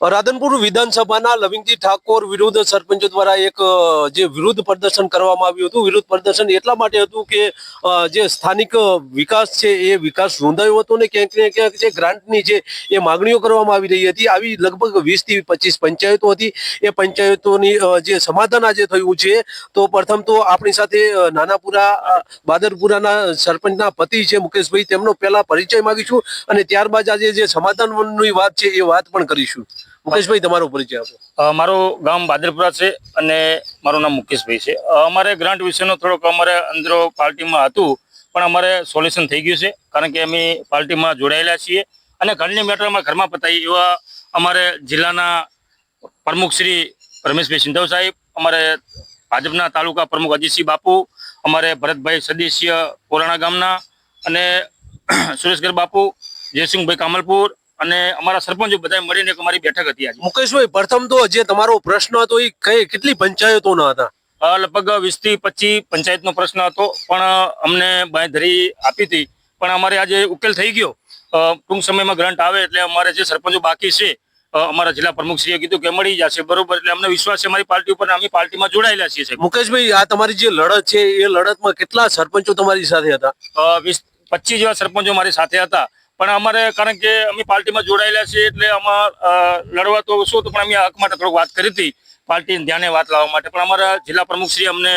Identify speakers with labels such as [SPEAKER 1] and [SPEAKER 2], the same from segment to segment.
[SPEAKER 1] રાધનપુર વિધાનસભાના લવિંગજી ઠાકોર વિરુદ્ધ સરપંચો દ્વારા એક જે વિરુદ્ધ પ્રદર્શન કરવામાં આવ્યું હતું. વિરુદ્ધ પ્રદર્શન એટલા માટે હતું કે જે સ્થાનિક વિકાસ છે એ વિકાસ રૂંધાયો હતો ને ક્યાંક ને ક્યાંક જે ગ્રાન્ટની છે એ માગણીઓ કરવામાં આવી રહી હતી. આવી લગભગ વીસથી પચીસ પંચાયતો હતી. એ પંચાયતોની જે સમાધાન આજે થયું છે, તો પ્રથમ તો આપણી સાથે નાનાપુરા બાદરપુરાના સરપંચના પતિ છે મુકેશભાઈ. તેમનો પહેલા પરિચય માંગીશું અને ત્યારબાદ આજે જે સમાધાનની વાત છે એ વાત પણ કરીશું. મુકેશભાઈ, તમારો પરિચય આપો.
[SPEAKER 2] મારું ગામ બાદરપુરા છે અને મારું નામ મુકેશભાઈ છે. અમારે ગ્રાન્ટ વિશેનો થોડોક અમારે અંદરો પાર્ટીમાં હતું, પણ અમારે સોલ્યુશન થઈ ગયું છે, કારણ કે અમે પાર્ટીમાં જોડાયેલા છીએ. અને ઘરની મેટર અમારા ઘરમાં પતાવી એવા અમારે જિલ્લાના પ્રમુખ શ્રી રમેશભાઈ સિંધવ સાહેબ, અમારે ભાજપના તાલુકા પ્રમુખ અજીતસિંહ બાપુ, અમારે ભરતભાઈ સદસ્ય કોરાણા ગામના અને સુરેશગર બાપુ, જયસિંહભાઈ કામલપુર અને અમારા સરપંચો બધા મળીને એક અમારી બેઠક હતી આજે.
[SPEAKER 1] મુકેશભાઈ પ્રથમ તો જે તમારો પ્રશ્ન હતો એ કઈ કેટલી પંચાયતોના હતા?
[SPEAKER 2] લગભગ વીસથી પચીસ પંચાયતનો પ્રશ્ન હતો પણ અમને બાંયધરી આપી હતી. પણ અમારે આજે ઉકેલ થઈ ગયો. ટૂંક સમયમાં ગ્રાન્ટ આવે એટલે અમારે જે સરપંચો બાકી છે અમારા જિલ્લા પ્રમુખશ્રીએ કીધું કે મળી જશે બરોબર? એટલે અમને વિશ્વાસ છે અમારી પાર્ટી ઉપર અમે પાર્ટીમાં જોડાયેલા છીએ
[SPEAKER 1] મુકેશભાઈ આ તમારી જે લડત છે એ લડતમાં કેટલા સરપંચો તમારી સાથે હતા?
[SPEAKER 2] વીસ પચીસ જેવા સરપંચો મારી સાથે હતા. પણ અમારે કારણ કે અમે પાર્ટીમાં જોડાયેલા છીએ એટલે આમાં લડવા તો શું હતું, પણ અમે હક માટે થોડુંક વાત કરી હતી પાર્ટીને ધ્યાને વાત લાવવા માટે. પણ અમારા જિલ્લા પ્રમુખશ્રી અમને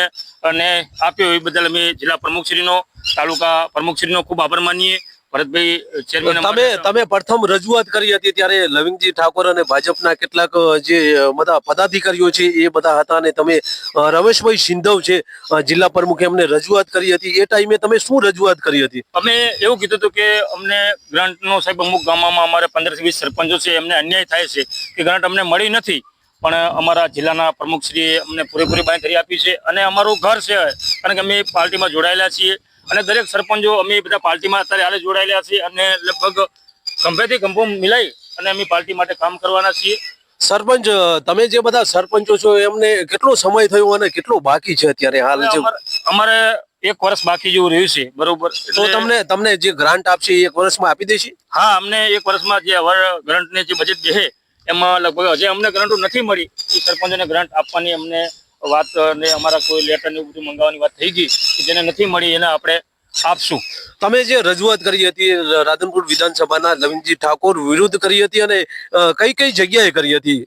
[SPEAKER 2] અને આપ્યો એ બદલ અમે જિલ્લા પ્રમુખશ્રીનો, તાલુકા પ્રમુખશ્રીનો ખૂબ આભાર માનીએ. ભરતભાઈ ચેરમેન
[SPEAKER 1] તમે તમે પ્રથમ રજૂઆત કરી હતી ત્યારે લવિંગજી ઠાકોર અને ભાજપના કેટલાક જે બધા પદાધિકારીઓ છે એ બધા હતા અને તમે રમેશભાઈ સિંધવ છે જિલ્લા પ્રમુખે અમને રજૂઆત કરી હતી. એ ટાઈમે તમે શું રજૂઆત કરી હતી?
[SPEAKER 2] અમે એવું કીધું હતું કે અમને ગ્રાન્ટનો સાહેબ અમુક ગામમાં અમારે પંદરથી વીસ સરપંચો છે એમને અન્યાય થાય છે કે ગ્રાન્ટ અમને મળી નથી પણ અમારા જિલ્લાના પ્રમુખશ્રીએ અમને પૂરેપૂરી બાંયધરી આપી છે અને અમારું ઘર છે કારણ કે અમે પાર્ટીમાં જોડાયેલા છીએ. અને દરેક સરપંચો અમે બધા પાર્ટીમાં અત્યારે હાલે જોડાયેલા છીએ અને લગભગ ખંભેથી ખંભો મિલાઈ અને અમે પાર્ટી માટે કામ કરવાના છીએ.
[SPEAKER 1] સરપંચ તમે જે બધા સરપંચો છો એમને કેટલો સમય થયો અને કેટલો બાકી છે અત્યારે હાલ
[SPEAKER 2] અમારે એક વર્ષ બાકી જેવું રહ્યું છે બરોબર.
[SPEAKER 1] તો તમને તમને જે ગ્રાન્ટ આપશે એક વર્ષમાં આપી દેશે?
[SPEAKER 2] હા અમને એક વર્ષમાં જે અવર ગ્રાન્ટને જે બજેટ છે એમાં લગભગ હજી અમને ગ્રાન્ટો નથી મળી. એ સરપંચોને ગ્રાન્ટ આપવાની અમને વાત ને અમારા કોઈ લેટર ને એવું બધું મંગાવવાની વાત થઈ ગઈ. જેને નથી મળી એને આપણે આપશું.
[SPEAKER 1] તમે જે રજૂઆત કરી હતી રાધનપુર વિધાનસભાના નવીનજી ઠાકોર વિરુદ્ધ કરી હતી અને કઈ કઈ જગ્યાએ કરી હતી?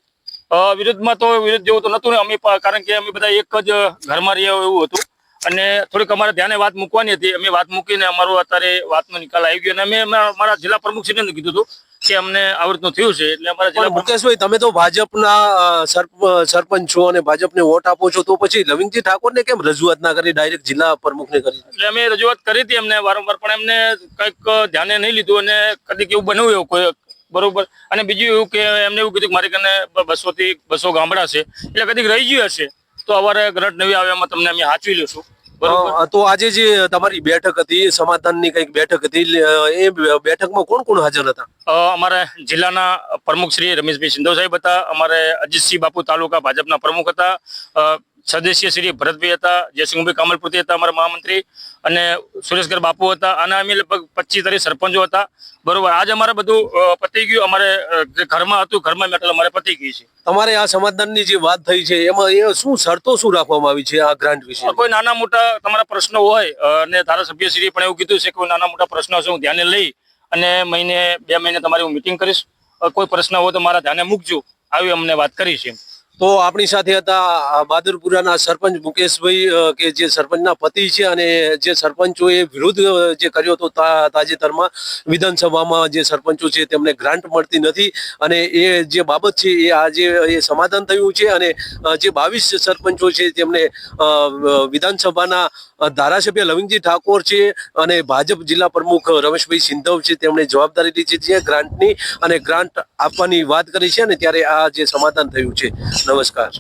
[SPEAKER 2] વિરુદ્ધમાં તો વિરુદ્ધ જેવું તો નતું ને. અમે કારણ કે અમે બધા એક જ ઘરમાં રહ્યા એવું હતું. અને થોડીક અમારે ધ્યાને વાત મૂકવાની હતી. અમે વાત મૂકીને અમારો અત્યારે વાતનો નિકાલ આવી ગયો અને અમે અમારા મારા જિલ્લા પ્રમુખશ્રીને કીધું હતું કે અમને આવડતું થયું છે એટલે અમારા જિલ્લા
[SPEAKER 1] મુકેશભાઈ તમે તો ભાજપના સરપ- સરપંચ છો અને ભાજપને વોટ આપો છો તો પછી લવિંગજી ઠાકોરને કેમ રજૂઆત ના કરી ડાયરેક્ટ જિલ્લા પ્રમુખને કરી?
[SPEAKER 2] એટલે અમે રજૂઆત કરી હતી એમને વારંવાર પણ એમને કંઈક ધ્યાને નહીં લીધું અને કદીક એવું બન્યું એવું કોઈ બરોબર. અને બીજું એવું કે એમને એવું કીધું કે મારી કને બસો થી બસો ગામડા છે એટલે કદીક રહી ગયું હશે તો અવારે ગ્રંટ નવી આવે એમાં તમને અમે હાચવી લઈશું.
[SPEAKER 1] તો આજે જે તમારી બેઠક હતી સમાધાનની કંઈક બેઠક હતી એ બેઠકમાં કોણ કોણ હાજર હતા?
[SPEAKER 2] અમારા જિલ્લાના પ્રમુખ શ્રી રમેશભાઈ સિંધો સાહેબ હતા અમારે અજીતસિંહ બાપુ તાલુકા ભાજપના પ્રમુખ હતા સદસ્ય શ્રી ભરતભાઈ હતા જયસિંહભાઈ કામલપુરથી હતા અમારા મહામંત્રી અને સુરેશગર બાપુ હતા. અને અમે લગભગ પચીસ તારીખ સરપંચો હતા. બરોબર આજે અમારે બધું પતી ગયું. અમારે જે ઘરમાં હતું ઘરમાં મેટલ અમારે પતી ગઈ છે.
[SPEAKER 1] તમારે આ સમાધાનની જે વાત થઈ છે એમાં એ શું શરતો શું રાખવામાં આવી છે આ ગ્રાન્ટ વિશે?
[SPEAKER 2] કોઈ નાના મોટા તમારા પ્રશ્નો હોય અને ધારાસભ્યશ્રીએ પણ એવું કીધું છે કે કોઈ નાના મોટા પ્રશ્નો છે હું ધ્યાને લઈ અને મહિને બે મહિને તમારી હું મિટિંગ કરીશ. કોઈ પ્રશ્ન હોય તો મારા ધ્યાને મૂકજો. આવી અમને વાત કરી છે
[SPEAKER 1] તો આપણી સાથે હતા બહાદુરપુરાના સરપંચ મુકેશભાઈ કે જે સરપંચના પતિ છે અને જે સરપંચોએ વિરુદ્ધ જે કર્યો હતો તાજેતરમાં વિધાનસભામાં જે સરપંચો છે તેમને ગ્રાન્ટ મળતી નથી અને એ જે બાબત છે એ આજે એ સમાધાન થયું છે અને જે બાવીસ સરપંચો છે તેમને વિધાનસભાના ધારાસભ્ય લવિંગજી ઠાકોર છે અને ભાજપ જિલ્લા પ્રમુખ રમેશભાઈ સિંધવ છે, તેમણે જવાબદારી લીધી છે ગ્રાન્ટની અને ગ્રાન્ટ આપવાની વાત કરી છે ને ત્યારે આ જે સમાધાન થયું છે. નમસ્કાર.